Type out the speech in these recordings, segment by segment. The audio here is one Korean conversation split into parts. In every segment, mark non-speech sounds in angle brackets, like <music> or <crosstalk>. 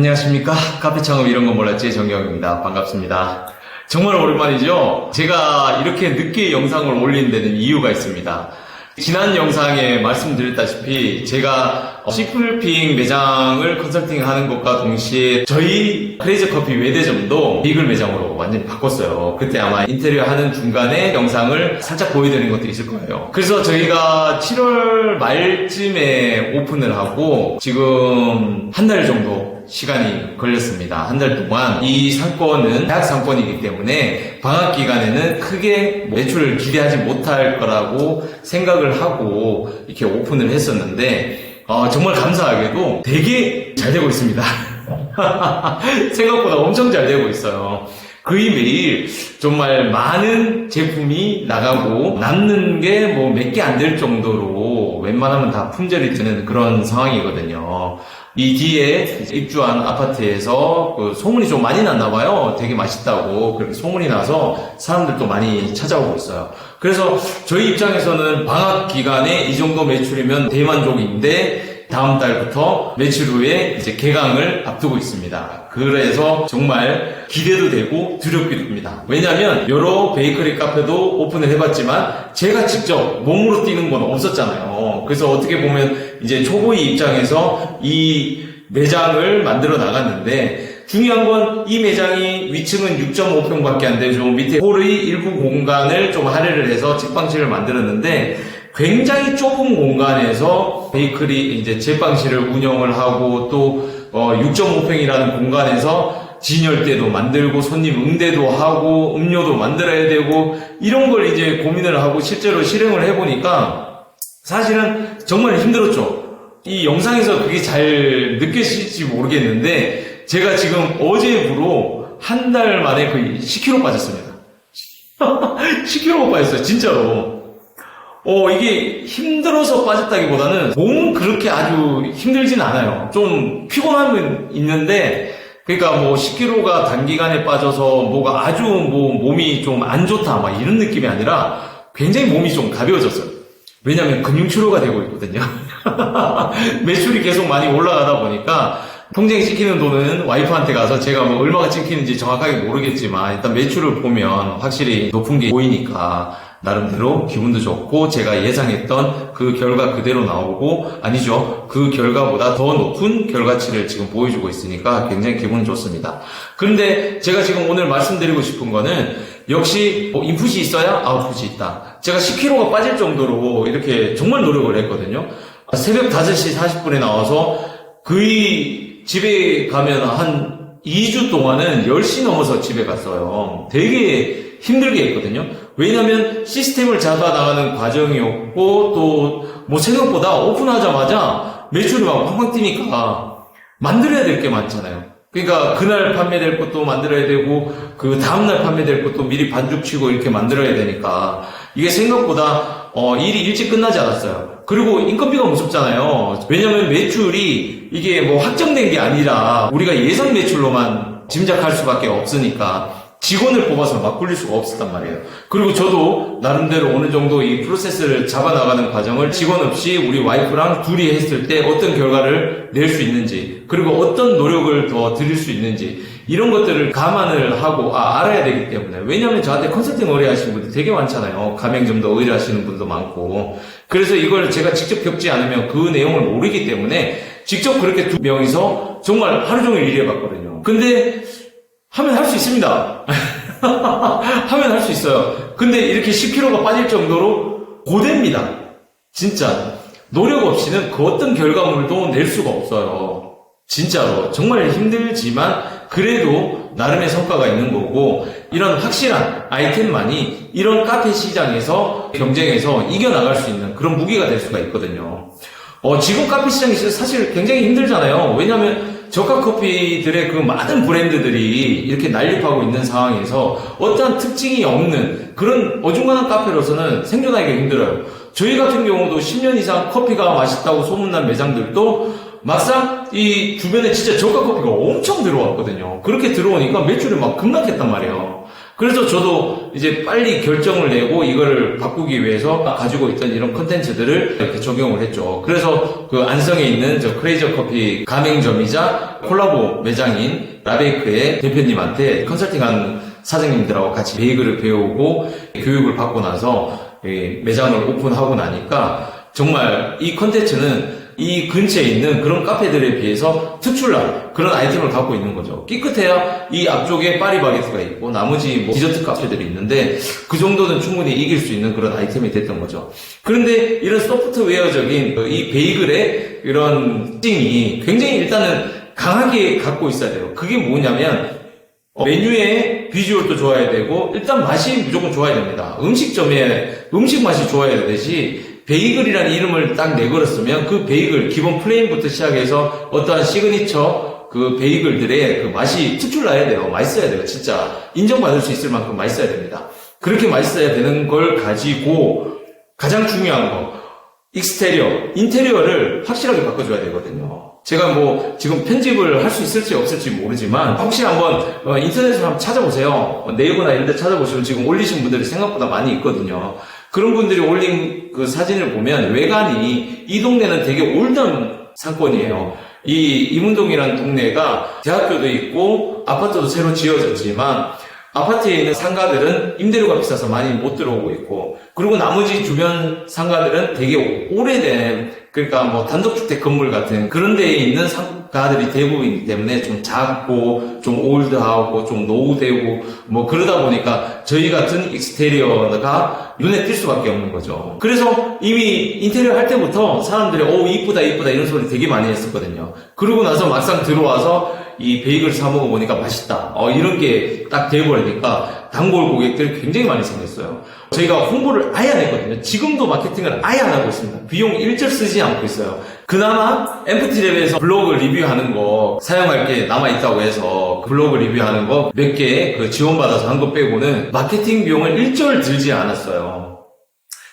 안녕하십니까. 카페 창업 이런 거 몰랐지 정경입니다. 반갑습니다. 정말 오랜만이죠? 제가 이렇게 늦게 영상을 올린 데는 이유가 있습니다. 지난 영상에 말씀드렸다시피 제가 시플핑 매장을 컨설팅 하는 것과 동시에 저희 크레이지 커피 외대점도 비글 매장으로 완전히 바꿨어요. 그때 아마 인테리어 하는 중간에 영상을 살짝 보여드리는 것도 있을 거예요. 그래서 저희가 7월 말쯤에 오픈을 하고 지금 한 달 정도 시간이 걸렸습니다. 한 달 동안 이 상권은 대학 상권이기 때문에 방학 기간에는 크게 매출을 기대하지 못할 거라고 생각을 하고 이렇게 오픈을 했었는데 어, 정말 감사하게도 되게 잘 되고 있습니다. <laughs> 생각보다 엄청 잘 되고 있어요. 거의 매일 정말 많은 제품이 나가고 남는 게 뭐 몇 개 안 될 정도로 웬만하면 다 품절이 되는 그런 상황이거든요. 이 뒤에 입주한 아파트에서 그 소문이 좀 많이 났나 봐요. 되게 맛있다고 그렇게 소문이 나서 사람들도 많이 찾아오고 있어요. 그래서 저희 입장에서는 방학 기간에 이 정도 매출이면 대만족인데 다음 달부터 매출 후에 이제 개강을 앞두고 있습니다. 그래서 정말 기대도 되고 두렵기도 합니다. 왜냐하면 여러 베이커리 카페도 오픈을 해봤지만 제가 직접 몸으로 뛰는 건 없었잖아요. 그래서 어떻게 보면 이제 초보의 입장에서 이 매장을 만들어 나갔는데 중요한 건 이 매장이 위층은 6.5평밖에 안 되죠. 밑에 홀의 일부 공간을 좀 할애를 해서 책방실을 만들었는데 굉장히 좁은 공간에서 베이커리 이제 제빵실을 운영을 하고 또 6.5평이라는 공간에서 진열대도 만들고 손님 응대도 하고 음료도 만들어야 되고 이런 걸 이제 고민을 하고 실제로 실행을 해보니까 사실은 정말 힘들었죠. 이 영상에서 그게 잘 느껴질지 모르겠는데 제가 지금 어제부로 한 달 만에 거의 10kg 빠졌습니다. <laughs> 10kg 빠졌어요, 진짜로. 어, 이게 힘들어서 빠졌다기보다는 몸은 그렇게 아주 힘들진 않아요. 좀 피곤함은 있는데, 그러니까 뭐 10kg가 단기간에 빠져서 뭐가 아주 뭐 몸이 좀 안 좋다, 막 이런 느낌이 아니라 굉장히 몸이 좀 가벼워졌어요. 왜냐면 근육치료가 되고 있거든요. <laughs> 매출이 계속 많이 올라가다 보니까 통장에 찍히는 돈은 와이프한테 가서 제가 뭐 얼마가 찍히는지 정확하게 모르겠지만 일단 매출을 보면 확실히 높은 게 보이니까 나름대로 기분도 좋고 제가 예상했던 그 결과 그대로 나오고 아니죠 그 결과보다 더 높은 결과치를 지금 보여주고 있으니까 굉장히 기분 좋습니다. 그런데 제가 지금 오늘 말씀드리고 싶은 거는 역시 뭐 인풋이 있어야 아웃풋이 있다. 제가 10kg가 빠질 정도로 이렇게 정말 노력을 했거든요. 새벽 5시 40분에 나와서 거의 집에 가면 한 2주 동안은 10시 넘어서 집에 갔어요. 되게 힘들게 했거든요. 왜냐면 시스템을 잡아 나가는 과정이었고 또 뭐 생각보다 오픈하자마자 매출이 막 팡팡 뛰니까 만들어야 될 게 많잖아요. 그러니까 그날 판매될 것도 만들어야 되고 그 다음날 판매될 것도 미리 반죽치고 이렇게 만들어야 되니까 이게 생각보다 어, 일이 일찍 끝나지 않았어요. 그리고 인건비가 무섭잖아요. 왜냐면 매출이 이게 뭐 확정된 게 아니라 우리가 예상 매출로만 짐작할 수밖에 없으니까 직원을 뽑아서 막 굴릴 수가 없었단 말이에요. 그리고 저도 나름대로 어느 정도 이 프로세스를 잡아나가는 과정을 직원 없이 우리 와이프랑 둘이 했을 때 어떤 결과를 낼 수 있는지, 그리고 어떤 노력을 더 드릴 수 있는지, 이런 것들을 감안을 하고 아, 알아야 되기 때문에. 왜냐면 저한테 컨설팅 의뢰하시는 분들 되게 많잖아요. 가맹점도 의뢰하시는 분도 많고. 그래서 이걸 제가 직접 겪지 않으면 그 내용을 모르기 때문에 직접 그렇게 두 명이서 정말 하루 종일 일해봤거든요. 근데 하면 할 수 있습니다. <laughs> 하면 할 수 있어요. 근데 이렇게 10kg가 빠질 정도로 고됩니다. 진짜. 노력 없이는 그 어떤 결과물도 낼 수가 없어요. 진짜로. 정말 힘들지만 그래도 나름의 성과가 있는 거고 이런 확실한 아이템만이 이런 카페 시장에서 경쟁에서 이겨나갈 수 있는 그런 무기가 될 수가 있거든요. 어, 지금 카페 시장이 사실 굉장히 힘들잖아요. 왜냐하면 저가 커피들의 그 많은 브랜드들이 이렇게 난립하고 있는 상황에서 어떠한 특징이 없는 그런 어중간한 카페로서는 생존하기가 힘들어요. 저희 같은 경우도 10년 이상 커피가 맛있다고 소문난 매장들도 막상 이 주변에 진짜 저가 커피가 엄청 들어왔거든요. 그렇게 들어오니까 매출이 막 급락했단 말이에요. 그래서 저도 이제 빨리 결정을 내고 이거를 바꾸기 위해서 가지고 있던 이런 컨텐츠들을 이렇게 적용을 했죠. 그래서 그 안성에 있는 저 크레이저 커피 가맹점이자 콜라보 매장인 라베이크의 대표님한테 컨설팅한 사장님들하고 같이 베이글을 배우고 교육을 받고 나서 이 매장을 오픈하고 나니까 정말 이 컨텐츠는 이 근처에 있는 그런 카페들에 비해서 특출난 그런 아이템을 갖고 있는 거죠. 끼끗해야 이 앞쪽에 파리바게트가 있고 나머지 뭐 디저트 카페들이 있는데 그 정도는 충분히 이길 수 있는 그런 아이템이 됐던 거죠. 그런데 이런 소프트웨어적인 그이 베이글의 이런 특징이 굉장히 일단은 강하게 갖고 있어야 돼요. 그게 뭐냐면 어, 메뉴의 비주얼도 좋아야 되고 일단 맛이 무조건 좋아야 됩니다. 음식점에 음식 맛이 좋아야 되듯이 베이글이라는 이름을 딱 내걸었으면 그 베이글 기본 플레인부터 시작해서 어떠한 시그니처 그 베이글들의 그 맛이 특출나야 돼요. 맛있어야 돼요. 진짜 인정받을 수 있을 만큼 맛있어야 됩니다. 그렇게 맛있어야 되는 걸 가지고 가장 중요한 거 익스테리어, 인테리어를 확실하게 바꿔줘야 되거든요. 제가 뭐 지금 편집을 할 수 있을지 없을지 모르지만 혹시 한번 어, 인터넷을 한번 찾아보세요. 어, 네이버나 이런 데 찾아보시면 지금 올리신 분들이 생각보다 많이 있거든요. 그런 분들이 올린 그 사진을 보면 외관이 이 동네는 되게 올던 상권이에요. 이 이문동이라는 동네가 대학교도 있고 아파트도 새로 지어졌지만 아파트에 있는 상가들은 임대료가 비싸서 많이 못 들어오고 있고 그리고 나머지 주변 상가들은 되게 오래된 그러니까 뭐 단독주택 건물 같은 그런 데에 있는 상가들이 대부분이기 때문에 좀 작고 좀 올드하고 좀 노후되고 뭐 그러다 보니까 저희 같은 익스테리어가 눈에 띌 수밖에 없는 거죠. 그래서 이미 인테리어 할 때부터 사람들이 오 이쁘다 이쁘다 이런 소리 되게 많이 했었거든요. 그러고 나서 막상 들어와서 이 베이글 사 먹어보니까 맛있다. 어, 이런 게 딱 돼버리니까 단골 고객들이 굉장히 많이 생겼어요. 저희가 홍보를 아예 안 했거든요. 지금도 마케팅을 아예 안 하고 있습니다. 비용 일절 쓰지 않고 있어요. 그나마 엠프티랩에서 블로그 리뷰하는 거 사용할 게 남아있다고 해서 그 블로그 리뷰하는 거 몇 개 그 지원받아서 한 거 빼고는 마케팅 비용을 일절 들지 않았어요.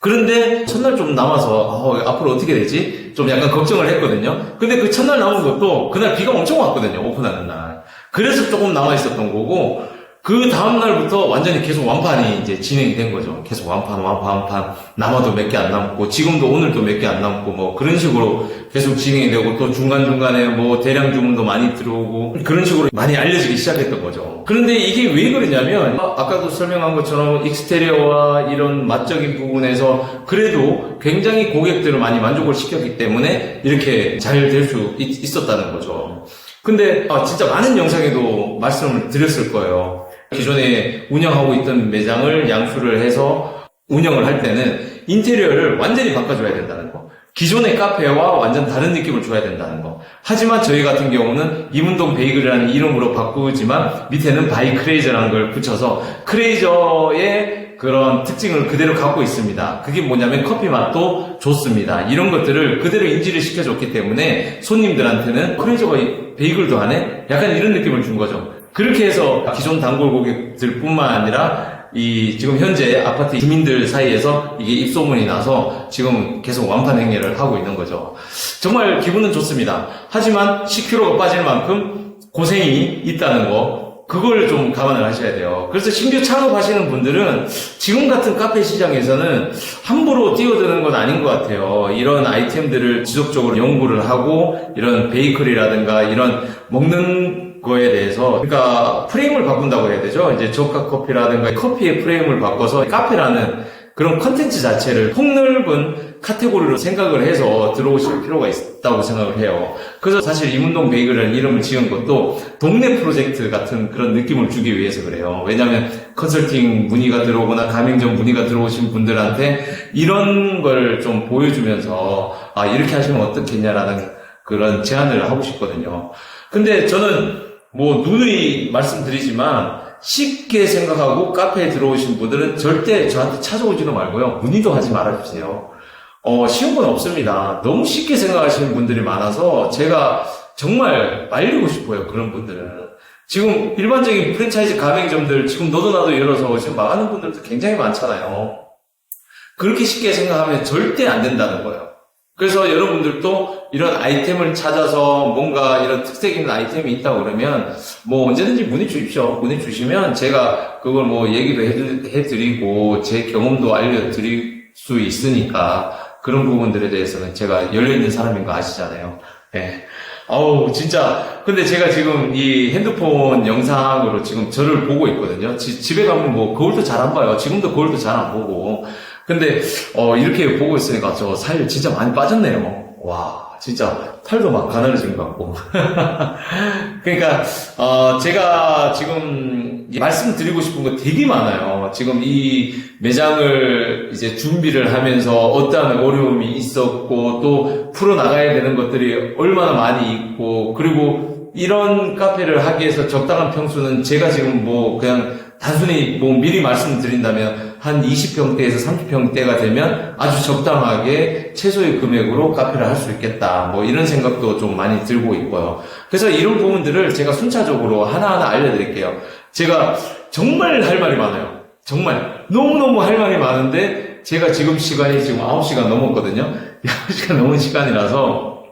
그런데 첫날 좀 남아서 어, 앞으로 어떻게 되지? 좀 약간 걱정을 했거든요. 근데 그 첫날 남은 것도 그날 비가 엄청 왔거든요. 오픈하는 날. 그래서 조금 남아 있었던 거고 그 다음 날부터 완전히 계속 완판이 이제 진행이 된 거죠. 계속 완판, 완판, 완판. 남아도 몇 개 안 남고 지금도 오늘도 몇 개 안 남고 뭐 그런 식으로 계속 진행이 되고 또 중간중간에 뭐 대량 주문도 많이 들어오고 그런 식으로 많이 알려지기 시작했던 거죠. 그런데 이게 왜 그러냐면 아, 아까도 설명한 것처럼 익스테리어와 이런 맛적인 부분에서 그래도 굉장히 고객들을 많이 만족을 시켰기 때문에 이렇게 잘 될 수 있었다는 거죠. 근데 아, 진짜 많은 영상에도 말씀을 드렸을 거예요. 기존에 운영하고 있던 매장을 양수를 해서 운영을 할 때는 인테리어를 완전히 바꿔줘야 된다는 거. 기존의 카페와 완전 다른 느낌을 줘야 된다는 거. 하지만 저희 같은 경우는 이문동 베이글이라는 이름으로 바꾸지만 밑에는 바이 크레이저라는 걸 붙여서 크레이저의 그런 특징을 그대로 갖고 있습니다. 그게 뭐냐면 커피 맛도 좋습니다. 이런 것들을 그대로 인지를 시켜줬기 때문에 손님들한테는 크레이저가 베이글도 하네? 약간 이런 느낌을 준 거죠. 그렇게 해서 기존 단골 고객들 뿐만 아니라 이 지금 현재 아파트 주민들 사이에서 이게 입소문이 나서 지금 계속 완판 행위를 하고 있는 거죠. 정말 기분은 좋습니다. 하지만 10kg가 빠질 만큼 고생이 있다는 거 그걸 좀 감안을 하셔야 돼요. 그래서 신규 창업하시는 분들은 지금 같은 카페 시장에서는 함부로 뛰어드는 건 아닌 것 같아요. 이런 아이템들을 지속적으로 연구를 하고 이런 베이커리라든가 이런 먹는 거에 대해서 그러니까 프레임을 바꾼다고 해야 되죠. 이제 저가 커피라든가 커피의 프레임을 바꿔서 카페라는 그런 컨텐츠 자체를 폭넓은 카테고리로 생각을 해서 들어오실 필요가 있다고 생각을 해요. 그래서 사실 이문동 베이글이라는 이름을 지은 것도 동네 프로젝트 같은 그런 느낌을 주기 위해서 그래요. 왜냐하면 컨설팅 문의가 들어오거나 가맹점 문의가 들어오신 분들한테 이런 걸 좀 보여주면서 아 이렇게 하시면 어떻겠냐라는 그런 제안을 하고 싶거든요. 근데 저는 뭐 누누이 말씀드리지만 쉽게 생각하고 카페에 들어오신 분들은 절대 저한테 찾아오지도 말고요. 문의도 하지 말아주세요. 어, 쉬운 건 없습니다. 너무 쉽게 생각하시는 분들이 많아서 제가 정말 말리고 싶어요. 그런 분들은. 지금 일반적인 프랜차이즈 가맹점들 지금 너도 나도 열어서 지금 망하는 분들도 굉장히 많잖아요. 그렇게 쉽게 생각하면 절대 안 된다는 거예요. 그래서 여러분들도 이런 아이템을 찾아서 뭔가 이런 특색 있는 아이템이 있다 그러면 뭐 언제든지 문의 주십시오. 문의 주시면 제가 그걸 뭐 얘기도 해드- 해드리고 제 경험도 알려드릴 수 있으니까 그런 부분들에 대해서는 제가 열려있는 사람인 거 아시잖아요. 예. 아우, 진짜. 근데 제가 지금 이 핸드폰 영상으로 지금 저를 보고 있거든요. 지- 집에 가면 뭐 거울도 잘 안 봐요. 지금도 거울도 잘 안 보고. 근데, 어, 이렇게 보고 있으니까 저 살 진짜 많이 빠졌네요. 와, 진짜 팔도 막 가늘어진 것 같고. <laughs> 그러니까, 어, 제가 지금 말씀드리고 싶은 거 되게 많아요. 지금 이 매장을 이제 준비를 하면서 어떠한 어려움이 있었고, 또 풀어나가야 되는 것들이 얼마나 많이 있고, 그리고 이런 카페를 하기 위해서 적당한 평수는 제가 지금 뭐 그냥 단순히 뭐 미리 말씀드린다면 한 20평대에서 30평대가 되면 아주 적당하게 최소의 금액으로 카페를 할 수 있겠다. 뭐 이런 생각도 좀 많이 들고 있고요. 그래서 이런 부분들을 제가 순차적으로 하나하나 알려드릴게요. 제가 정말 할 말이 많아요. 정말 너무너무 할 말이 많은데 제가 지금 시간이 지금 9시간 넘었거든요. <laughs> 9시간 넘은 시간이라서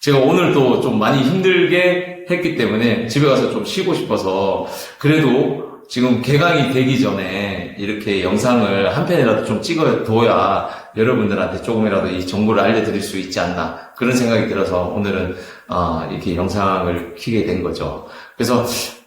제가 오늘도 좀 많이 힘들게 했기 때문에 집에 가서 좀 쉬고 싶어서 그래도 지금 개강이 되기 전에 이렇게 영상을 한 편이라도 좀 찍어둬야 여러분들한테 조금이라도 이 정보를 알려드릴 수 있지 않나 그런 생각이 들어서 오늘은 아, 이렇게 영상을 키게 된 거죠. 그래서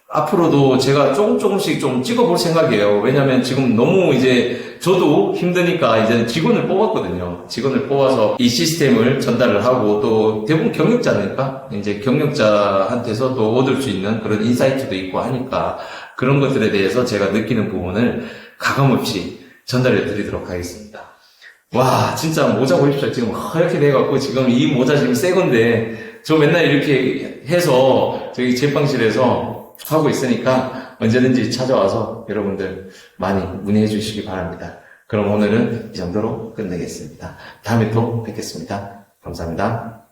앞으로도 제가 조금 조금씩 좀 찍어볼 생각이에요. 왜냐면 지금 너무 이제 저도 힘드니까 이제 직원을 뽑았거든요. 직원을 뽑아서 이 시스템을 전달을 하고 또 대부분 경력자니까 이제 경력자한테서 또 얻을 수 있는 그런 인사이트도 있고 하니까 그런 것들에 대해서 제가 느끼는 부분을 가감없이 전달해 드리도록 하겠습니다. 와, 진짜 모자 보십시오. 지금 하얗게 돼갖고 지금 이 모자 지금 새 건데 저 맨날 이렇게 해서 저기 제빵실에서 하고 있으니까 언제든지 찾아와서 여러분들 많이 문의해 주시기 바랍니다. 그럼 오늘은 이 정도로 끝내겠습니다. 다음에 또 뵙겠습니다. 감사합니다.